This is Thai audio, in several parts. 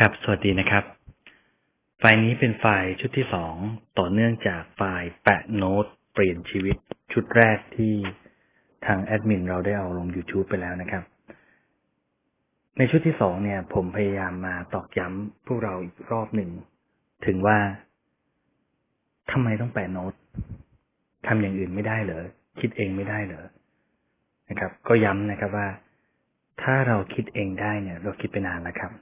ครับ สวัสดีนะครับ ไฟล์นี้เป็นไฟล์ชุดที่สองต่อเนื่องจากไฟล์แปะโน้ตเปลี่ยนชีวิตชุดแรกที่ทางแอดมินเราได้เอาลง YouTube ไปแล้วนะครับ ในชุดที่สองเนี่ย ผมพยายามมาตอกย้ำพวกเราอีกรอบหนึ่ง ถึงว่าทำไมต้องแปะโน้ตทำอย่างอื่นไม่ได้เหรอ คิดเองไม่ได้เหรอ นะครับ ก็ย้ำนะครับว่า ถ้าเราคิดเองได้เนี่ย เราคิดไปนานแล้วครับ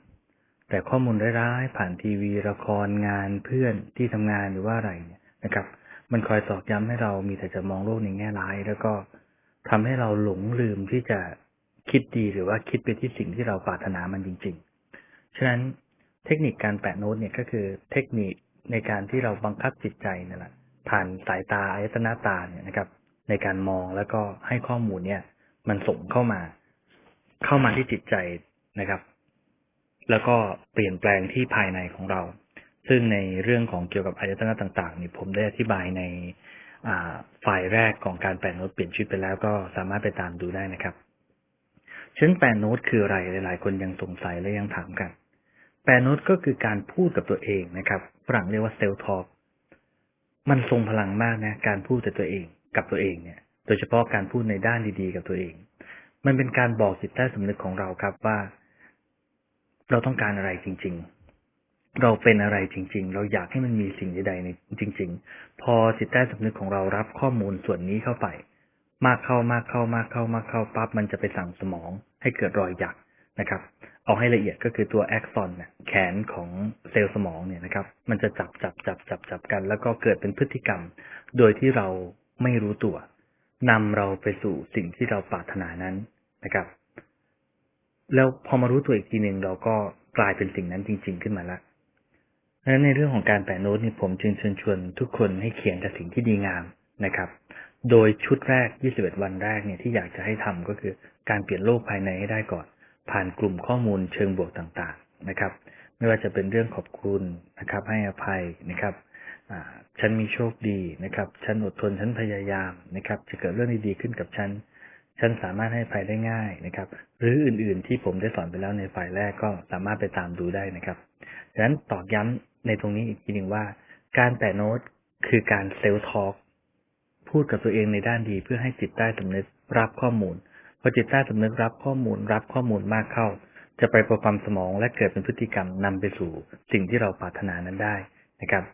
แต่ข้อมูลร้ายๆผ่านทีวีละครงานเพื่อนที่ทำงานหรือว่าอะไรเนี่ยนะครับ มันคอยตอกย้ำให้เรามีแต่จะมองโลกในแง่ร้าย แล้วก็ทำให้เราหลงลืมที่จะคิดดีหรือว่าคิดไปที่สิ่งที่เราปรารถนามันจริง ๆ ฉะนั้นเทคนิคการแปะโน้ตเนี่ยก็คือเทคนิคในการที่เราบังคับจิตใจนั่นแหละผ่านสายตาอายตนะตาเนี่ยนะครับ ในการมองแล้วก็ให้ข้อมูลเนี่ย มันส่งเข้ามา เข้ามาที่จิตใจนะครับ แล้วก็เปลี่ยนแปลงที่ภายในของเรา ซึ่งในเรื่องของเกี่ยวกับอายตนะต่างๆนี่ผมได้อธิบายในฝ่ายแรกของการแปลโน้ตเปลี่ยนชีวิตไปแล้วก็สามารถไปตามดูได้นะครับเช่นแปลโน้ตคืออะไรหลาย ๆ คนยังสงสัยและยังถามกัน แปลโน้ตก็คือการพูดกับตัวเองนะครับฝรั่งเรียกว่าเซลทอ l มันทรงพลังมากนะการพูดแต่ตัวเองกับตัวเองเนี่ย โดยเฉพาะการพูดในด้านดีๆ กับตัวเอง มันเป็นการบอกจิตใต้สำนึกของเราครับว่า เราต้องการอะไรจริง ๆ เราเป็นอะไรจริง ๆ เราอยากให้มันมีสิ่งใดๆในจริง ๆ พอจิตใต้สำนึกของเรารับข้อมูลส่วนนี้เข้าไป มากเข้ามากเข้ามากเข้ามากเข้าปั๊บมันจะไปสั่งสมอง ให้เกิดรอยหยักนะครับ เอาให้ละเอียดก็คือตัวแอคซอนแขนของเซลล์สมองเนี่ยนะครับ มันจะจับจับจับจับจับกัน แล้วก็เกิดเป็นพฤติกรรม โดยที่เราไม่รู้ตัวนำเราไปสู่สิ่งที่เราปรารถนานั้นนะครับ แล้วพอมารู้ตัวอีกทีหนึ่งเราก็กลายเป็นสิ่งนั้นจริง ๆ ขึ้นมาล้วดังนั้นในเรื่องของการแปะโน้ตนี่ผมจึงเชิญชวนทุกคนให้เขียนแต่สิ่งที่ดีงามนะครับ โดยชุดแรก 21 วันแรกเนี่ยที่อยากจะให้ทำก็คือการเปลี่ยนโลกภายในให้ได้ก่อน ผ่านกลุ่มข้อมูลเชิงบวกต่างๆนะครับ ไม่ว่าจะเป็นเรื่องขอบคุณนะครับ ให้อภัยนะครับฉันมีโชคดีนะครับ ฉันอดทน ฉันพยายามนะครับ จะเกิดเรื่องดีๆขึ้นกับฉัน ฉันสามารถให้ภัยได้ง่ายนะครับ หรืออื่นๆที่ผมได้สอนไปแล้วในฝ่ายแรกก็สามารถไปตามดูได้นะครับดังนั้นตอกย้ำในตรงนี้อีกทีหนึ่งว่า การแตะโน้ตคือการเซลล์ทอล์กพูดกับตัวเองในด้านดีเพื่อให้จิตใต้สำนึกรับข้อมูลพอจิตใต้สำนึกรับข้อมูลรับข้อมูลมากเข้า จะไปประความสมองและเกิดเป็นพฤติกรรมนำไปสู่สิ่งที่เราปรารถนานั้นได้นะครับ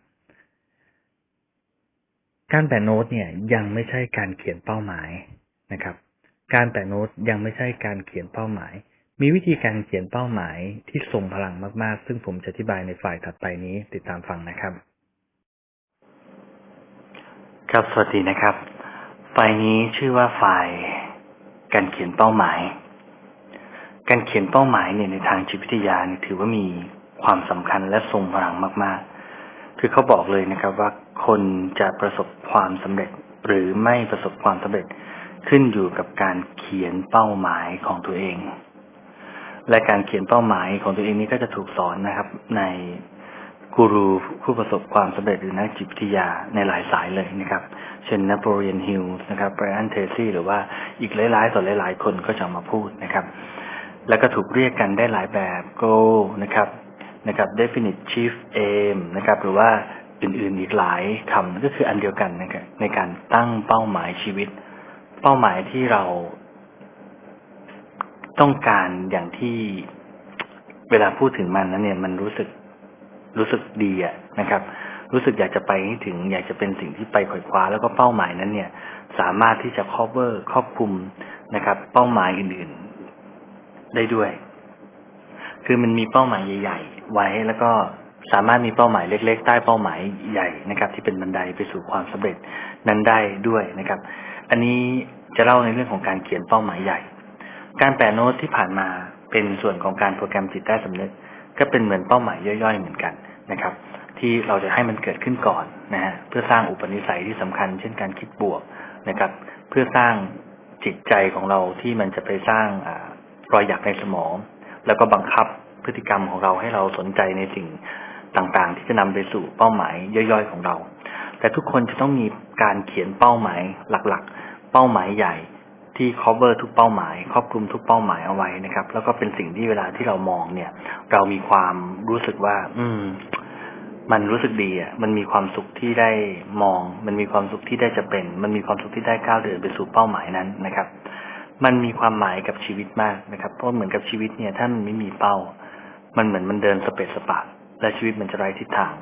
การแปะโน้ตเนี่ยยังไม่ใช่การเขียนเป้าหมายนะครับ การแปะโน้ตยังไม่ใช่การเขียนเป้าหมาย มีวิธีการเขียนเป้าหมายที่ทรงพลังมาก ๆ ซึ่งผมจะอธิบายในฝ่ายถัดไปนี้ติดตามฟังนะครับ ครับสวัสดีนะครับไฟล์นี้ชื่อว่าไฟล์การเขียนเป้าหมาย การเขียนเป้าหมายเนี่ยในทางจิตวิทยาถือว่ามีความสำคัญและทรงพลังมาก ๆ คือเขาบอกเลยนะครับว่าคนจะประสบความสำเร็จหรือไม่ประสบความสำเร็จ ขึ้นอยู่กับการเขียนเป้าหมายของตัวเอง และการเขียนเป้าหมายของตัวเองนี้ก็จะถูกสอนนะครับ ในกูรูผู้ประสบความสำเร็จหรือนักจิตวิทยาในหลายสายเลยนะครับ เช่นนโปเลียนฮิลส์นะครับไบรอันเทซี่หรือว่าอีกหลายๆต่อหลาย ๆ คนก็จะมาพูดนะครับ แล้วก็ถูกเรียกกันได้หลายแบบ go นะครับนะครับ definite chief aim นะครับ หรือว่าอื่นๆอีกหลายคำก็คืออันเดียวกันนะครับในการตั้งเป้าหมายชีวิต เป้าหมายที่เราต้องการอย่างที่เวลาพูดถึงมันนั้นเนี่ยมันรู้สึกรู้สึกดีอะนะครับ รู้สึกอยากจะไปให้ถึง อยากจะเป็นสิ่งที่ไปขวอยคว้าแล้วก็เป้าหมายนั้นเนี่ย สามารถที่จะ cover ครอบคลุมนะครับ เป้าหมายอื่นๆได้ด้วย คือมันมีเป้าหมายใหญ่ ๆ ไว้แล้วก็สามารถมีเป้าหมายเล็ก ๆ ใต้เป้าหมายใหญ่นะครับ ที่เป็นบันไดไปสู่ความสำเร็จนั้นได้ด้วยนะครับ อันนี้จะเล่าในเรื่องของการเขียนเป้าหมายใหญ่ การแปะโน้ตที่ผ่านมาเป็นส่วนของการโปรแกรมจิตใต้สำนึก ก็เป็นเหมือนเป้าหมายย่อยๆ เหมือนกันนะครับ ที่เราจะให้มันเกิดขึ้นก่อนนะฮะเพื่อสร้างอุปนิสัยที่สำคัญ เช่นการคิดบวกนะครับ เพื่อสร้างจิตใจของเราที่มันจะไปสร้างรอยหยักในสมอง แล้วก็บังคับพฤติกรรมของเราให้เราสนใจในสิ่งต่างๆ ที่จะนำไปสู่เป้าหมายย่อยๆ ของเรา แต่ทุกคนจะต้องมีการเขียนเป้าหมายหลักๆ เป้าหมายใหญ่ที่ cover ทุกเป้าหมาย ครอบคลุมทุกเป้าหมายเอาไว้นะครับ แล้วก็เป็นสิ่งที่เวลาที่เรามองเนี่ย เรามีความรู้สึกว่า อืม มันรู้สึกดีอะ มันมีความสุขที่ได้มอง มันมีความสุขที่ได้จะเป็น มันมีความสุขที่ได้ก้าวเดินไปสู่เป้าหมายนั้นนะครับ มันมีความหมายกับชีวิตมากนะครับ เพราะเหมือนกับชีวิตเนี่ย ถ้ามันไม่มีเป้า มันเหมือนมันเดินสเปซสปะและชีวิตมันจะไร้ทิศทาง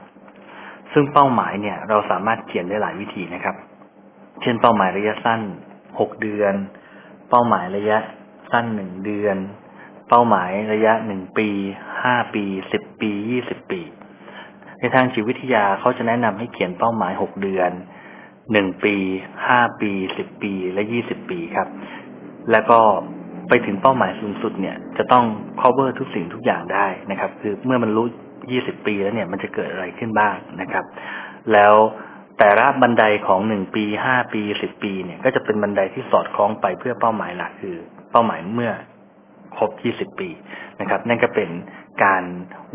ซึ่งเป้าหมายเนี่ย เราสามารถเขียนได้หลายวิธีนะครับ เช่นเป้าหมายระยะสั้นหกเดือน เป้าหมายระยะสั้นหนึ่งเดือน เป้าหมายระยะหนึ่งปีห้าปีสิบปียี่สิบปี ในทางจิตวิทยาเขาจะแนะนำให้เขียนเป้าหมายหกเดือนหนึ่งปีห้าปีสิบปีและยี่สิบปีครับ แล้วก็ไปถึงเป้าหมายสูงสุดเนี่ย จะต้อง cover ทุกสิ่งทุกอย่างได้นะครับ คือเมื่อมันรู้ ยี่สิบปีแล้วเนี่ยมันจะเกิดอะไรขึ้นบ้างนะครับ แล้วแต่ละบันไดของหนึ่งปีห้าปีสิบปีเนี่ยก็จะเป็นบันไดที่สอดคล้องไปเพื่อเป้าหมายหลักคือ เป้าหมายเมื่อครบยี่สิบปีนะครับ นั่นก็เป็นการ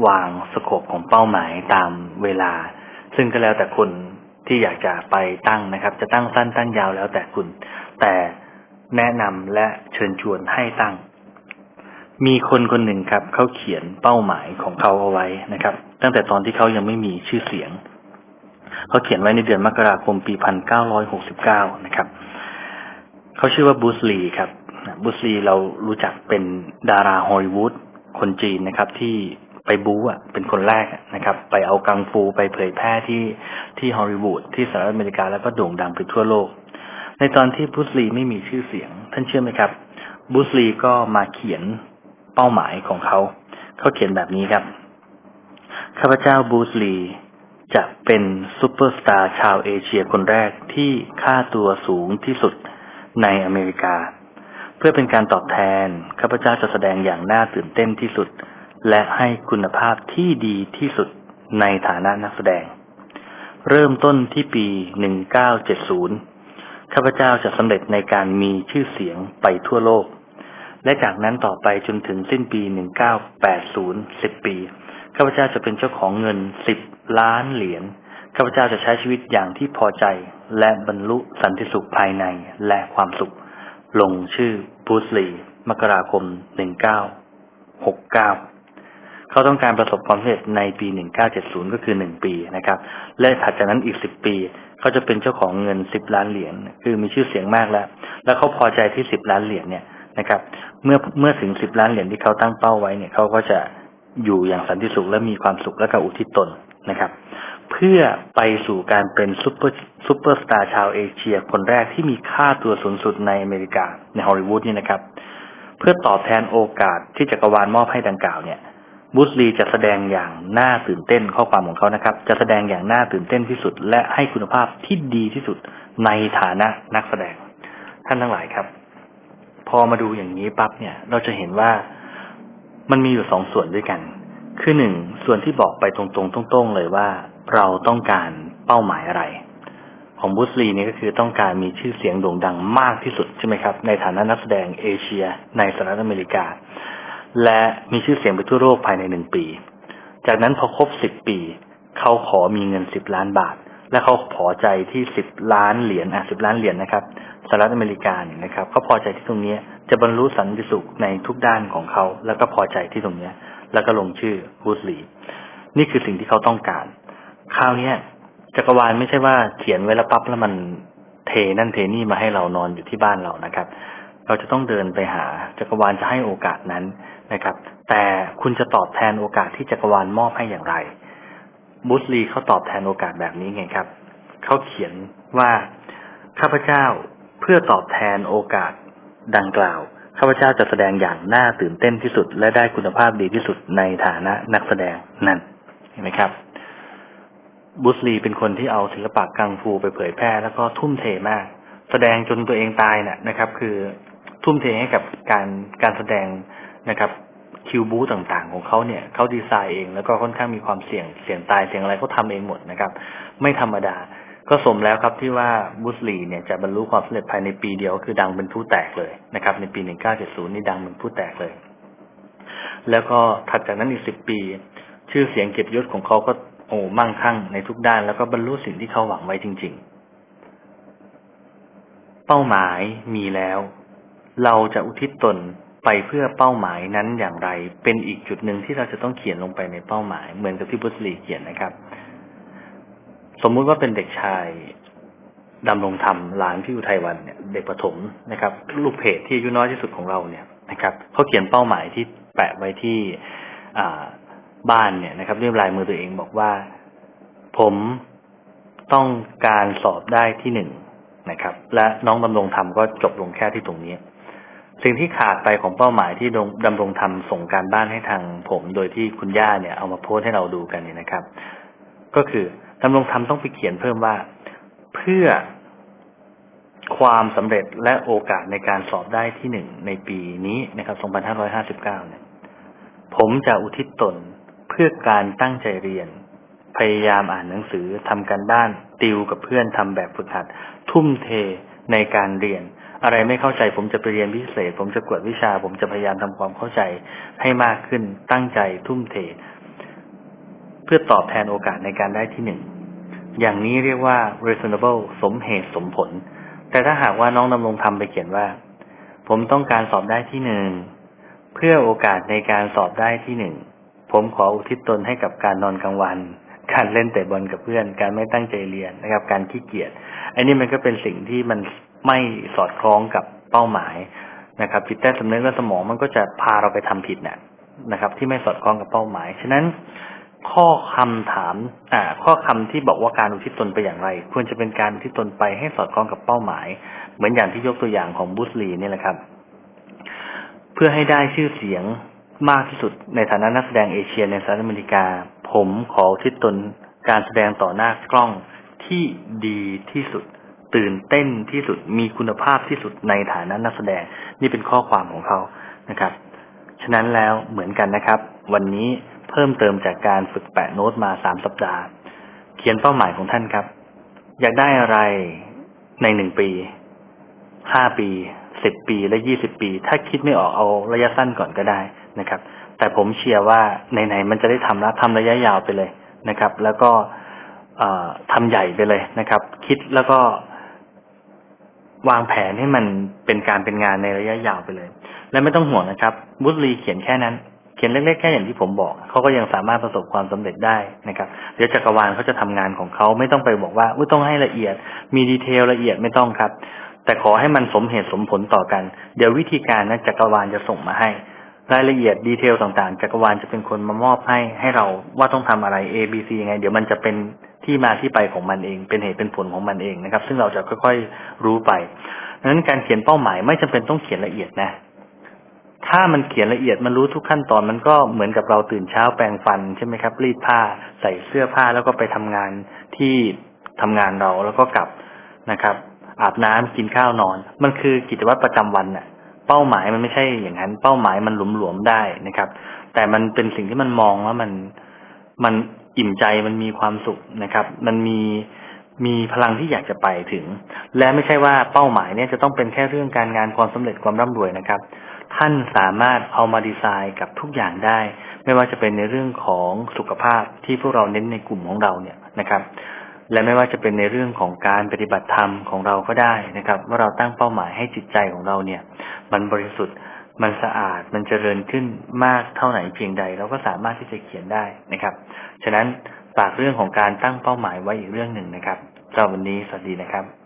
วางสโคปของเป้าหมายตามเวลา ซึ่งก็แล้วแต่คนที่อยากจะไปตั้งนะครับ จะตั้งสั้นตั้งยาวแล้วแต่คุณ แต่แนะนำและเชิญชวนให้ตั้ง มีคนคนหนึ่งครับเขาเขียนเป้าหมายของเขาเอาไว้นะครับ ตั้งแต่ตอนที่เขายังไม่มีชื่อเสียงเขาเขียนไว้ในเดือนมกราคมปี 1969 นะครับเขาชื่อว่าบูสลีครับบูสลีเรารู้จักเป็นดาราฮอลลีวูดคนจีนนะครับ ที่ไปบู๊อะเป็นคนแรกนะครับ ไปเอากังฟูไปเผยแพร่ที่ที่ฮอลลีวูดที่สหรัฐอเมริกาแล้วก็โด่งดังไปทั่วโลก ในตอนที่บูสลีไม่มีชื่อเสียง ท่านเชื่อไหมครับบูสลีก็มาเขียน เป้าหมายของเขา เขาเขียนแบบนี้ครับ ข้าพเจ้าบูสลีจะเป็นซูเปอร์สตาร์ชาวเอเชียคนแรกที่ค่าตัวสูงที่สุดในอเมริกา เพื่อเป็นการตอบแทน ข้าพเจ้าจะแสดงอย่างน่าตื่นเต้นที่สุด และให้คุณภาพที่ดีที่สุดในฐานะนักแสดง เริ่มต้นที่ปี 1970 ข้าพเจ้าจะสำเร็จในการมีชื่อเสียงไปทั่วโลก และจากนั้นต่อไปจนถึงสิ้นปี 1980 10 ปี ข้าพเจ้าจะเป็นเจ้าของเงิน 10 ล้านเหรียญ ข้าพเจ้าจะใช้ชีวิตอย่างที่พอใจ และบรรลุสันติสุขภายในและความสุข ลงชื่อบูสลี มกราคม 1969เขาต้องการประสบความสำเร็จในปี 1970 ก็คือ 1 ปีนะครับ และถัดจากนั้นอีก 10 ปี เขาจะเป็นเจ้าของเงิน 10 ล้านเหรียญ คือมีชื่อเสียงมากแล้ว แล้วเขาพอใจที่ 10 ล้านเหรียญเนี่ย นะครับ เมื่อเมื่อถึง10ล้านเหรียญที่เขาตั้งเป้าไว้เนี่ยเขาก็จะอยู่อย่างสันติสุขและมีความสุขและก็อุทิศตนนะครับ เพื่อไปสู่การเป็นซูเปอร์ซูเปอร์สตาร์ชาวเอเชีย คนแรกที่มีค่าตัวสูงสุดในอเมริกาในฮอลลีวูดนี่นะครับ เพื่อตอบแทนโอกาสที่จักรวาลมอบให้ดังกล่าวเนี่ยบูสลีจะแสดงอย่างน่าตื่นเต้นข้อความของเขานะครับ จะแสดงอย่างน่าตื่นเต้นที่สุด และให้คุณภาพที่ดีที่สุดในฐานะนักแสดงท่านทั้งหลายครับ พอมาดูอย่างนี้ปั๊บเนี่ย เราจะเห็นว่ามันมีอยู่สองส่วนด้วยกัน คือหนึ่งส่วนที่บอกไปตรงๆตรงๆเลยว่า เราต้องการเป้าหมายอะไร ของบูสลีนี่ก็คือต้องการมีชื่อเสียงโด่งดังมากที่สุดใช่ไหมครับ ในฐานะนักแสดงเอเชีย ในสหรัฐอเมริกา และมีชื่อเสียงไปทั่วโลกภายในหนึ่งปี จากนั้นพอครบสิบปี เขาขอมีเงินสิบล้านบาท และเขาพอใจที่สิบล้านเหรียญอะสิบล้านเหรียญนะครับสหรัฐอเมริกาเนี่ยนะครับเขาพอใจที่ตรงนี้จะบรรลุสันติสุขในทุกด้านของเขาแล้วก็พอใจที่ตรงนี้แล้วก็ลงชื่อบูสลีนี่คือสิ่งที่เขาต้องการ คราวนี้จักรวาลไม่ใช่ว่าเขียนไว้แล้วปั๊บแล้วมันเทนั่นเทนี่มาให้เรานอนอยู่ที่บ้านเรานะครับ เราจะต้องเดินไปหาจักรวาลจะให้โอกาสนั้นนะครับ แต่คุณจะตอบแทนโอกาสที่จักรวาลมอบให้อย่างไร บูสลีเขาตอบแทนโอกาสแบบนี้ไงครับ เขาเขียนว่าข้าพเจ้าเพื่อตอบแทนโอกาสดังกล่าวข้าพเจ้าจะแสดงอย่างน่าตื่นเต้นที่สุด และได้คุณภาพดีที่สุดในฐานะนักแสดงนั่นเห็นไหมครับบูสลีเป็นคนที่เอาศิลปะกังฟูไปเผยแพร่ แล้วก็ทุ่มเทมาก แสดงจนตัวเองตายน่ะนะครับ คือทุ่มเทให้กับการการแสดงนะครับ คิวบูต่างๆ ของเขาเนี่ยเขาดีไซน์เองแล้วก็ค่อนข้างมีความเสี่ยงเสี่ยงตายเสี่ยงอะไรเขาทาเองหมดนะครับ ไม่ธรรมดา ก็สมแล้วครับที่ว่าบุสลีเนี่ยจะบรรลุความสำเร็จภายในปีเดียวคือดังเป็นผู้แตกเลยนะครับ ในปี 1970 นี่ดังเป็นผู้แตกเลย แล้วก็ถัดจากนั้นอีก 10 ปี ชื่อเสียงเกียรติยศของเขาก็โอ้มั่งคั่งในทุกด้าน แล้วก็บรรลุสิ่งที่เขาหวังไว้จริง ๆ เป้าหมายมีแล้ว เราจะอุทิศตน ไปเพื่อเป้าหมายนั้นอย่างไร เป็นอีกจุดหนึ่งที่เราจะต้องเขียนลงไปในเป้าหมาย เหมือนกับที่บุสลีเขียนนะครับ สมมุติว่าเป็นเด็กชายดำรงธรรมหลานพี่อุทัยวันเนี่ยเด็กประถมนะครับ ลูกเพจที่อายุน้อยที่สุดของเราเนี่ยนะครับเขาเขียนเป้าหมายที่แปะไว้ที่อ่าบ้านเนี่ยนะครับเรียบลายมือตัวเองบอกว่า ผมต้องการสอบได้ที่หนึ่งนะครับ และน้องดำรงธรรมก็จบลงแค่ที่ตรงนี้ สิ่งที่ขาดไปของเป้าหมายที่ดำรงธรรมส่งการบ้านให้ทางผม โดยที่คุณย่าเนี่ยเอามาโพสให้เราดูกันเนี่ยนะครับ ก็คือดำรงธรรมต้องไปเขียนเพิ่มว่า เพื่อความสำเร็จและโอกาสในการสอบได้ที่หนึ่งในปีนี้นะครับ 2559 เนี่ย ผมจะอุทิศตนเพื่อการตั้งใจเรียน พยายามอ่านหนังสือทำการบ้าน ติวกับเพื่อนทำแบบฝึกหัด ทุ่มเทในการเรียน อะไรไม่เข้าใจผมจะไปเรียนพิเศษ ผมจะกวดวิชา ผมจะพยายามทำความเข้าใจให้มากขึ้นตั้งใจทุ่มเท เพื่อตอบแทนโอกาสในการได้ที่หนึ่งอย่างนี้เรียกว่า reasonable สมเหตุสมผล แต่ถ้าหากว่าน้องดำรงทำไปเขียนว่า ผมต้องการสอบได้ที่หนึ่งเพื่อโอกาสในการสอบได้ที่หนึ่งผมขออุทิศตนให้กับการนอนกลางวัน การเล่นเตะบอลกับเพื่อน การไม่ตั้งใจเรียนนะครับ การขี้เกียจ อันนี้มันก็เป็นสิ่งที่มัน ไม่สอดคล้องกับเป้าหมายนะครับจิตใต้สำนึกและสมองมันก็จะพาเราไปทำผิดเนะนะครับ ที่ไม่สอดคล้องกับเป้าหมาย ฉะนั้นข้อคำถามอ่าข้อคำที่บอกว่าการอุทิศตนไปอย่างไร ควรจะเป็นการอุทิศตนไปให้สอดคล้องกับเป้าหมาย เหมือนอย่างที่ยกตัวอย่างของบุสลีนี่แหละครับ เพื่อให้ได้ชื่อเสียงมากที่สุดในฐานะนักแสดงเอเชียในสหรัฐอเมริกา ผมขออุทิศตนการแสดงต่อหน้ากล้องที่ดีที่สุด ตื่นเต้นที่สุดมีคุณภาพที่สุดในฐานะนักแสดง นี่เป็นข้อความของเขานะครับ ฉะนั้นแล้วเหมือนกันนะครับ วันนี้เพิ่มเติมจากการฝึกแปะโน้ตมาสามสัปดาห์ เขียนเป้าหมายของท่านครับ อยากได้อะไรในหนึ่งปีห้าปีสิบปีและยี่สิบปี ถ้าคิดไม่ออกเอาระยะสั้นก่อนก็ได้นะครับ แต่ผมเชียร์ว่าไหนๆมันจะได้ทำแล้วทำระยะยาวไปเลยนะครับ แล้วก็ทำใหญ่ไปเลยนะครับ คิดแล้วก็ วางแผนให้มันเป็นการเป็นงานในระยะยาวไปเลย และไม่ต้องห่วงนะครับ บุตรีเขียนแค่นั้น เขียนเล็กๆแค่อย่างที่ผมบอก เขาก็ยังสามารถประสบความสำเร็จได้นะครับ เดี๋ยวจักรวาลเขาจะทำงานของเขาไม่ต้องไปบอกว่าอุ้ยต้องให้ละเอียด มีดีเทลละเอียดไม่ต้องครับ แต่ขอให้มันสมเหตุสมผลต่อกัน เดี๋ยววิธีการนะจักรวาลจะส่งมาให้ รายละเอียดดีเทลต่างๆ จักรวาลจะเป็นคนมามอบให้ให้เราว่าต้องทำอะไร A B C ยังไง เดี๋ยวมันจะเป็น ที่มาที่ไปของมันเอง เป็นเหตุเป็นผลของมันเองนะครับ ซึ่งเราจะค่อยๆรู้ไปดังนั้นการเขียนเป้าหมายไม่จำเป็นต้องเขียนละเอียดนะ ถ้ามันเขียนละเอียดมันรู้ทุกขั้นตอนมันก็เหมือนกับเราตื่นเช้าแปรงฟันใช่ไหมครับ รีดผ้า ใส่เสื้อผ้าแล้วก็ไปทำงานที่ทำงานเราแล้วก็กลับนะครับ อาบน้ำกินข้าวนอน มันคือกิจวัตรประจำวันน่ะ เป้าหมายมันไม่ใช่อย่างนั้น เป้าหมายมันหลวมๆได้นะครับ แต่มันเป็นสิ่งที่มันมองว่ามันมัน อิ่มใจมันมีความสุขนะครับ มันมีมีพลังที่อยากจะไปถึง และไม่ใช่ว่าเป้าหมายเนี่ยจะต้องเป็นแค่เรื่องการงานความสำเร็จความร่ำรวยนะครับ ท่านสามารถเอามาดีไซน์กับทุกอย่างได้ ไม่ว่าจะเป็นในเรื่องของสุขภาพที่พวกเราเน้นในกลุ่มของเราเนี่ยนะครับ และไม่ว่าจะเป็นในเรื่องของการปฏิบัติธรรมของเราก็ได้นะครับ ว่าเราตั้งเป้าหมายให้จิตใจของเราเนี่ย มันบริสุทธิ์ มันสะอาดมันเจริญขึ้นมากเท่าไหนเพียงใด เราก็สามารถที่จะเขียนได้นะครับ ฉะนั้นฝากเรื่องของการตั้งเป้าหมายไว้อีกเรื่องหนึ่งนะครับสำหรับวันนี้สวัสดีนะครับ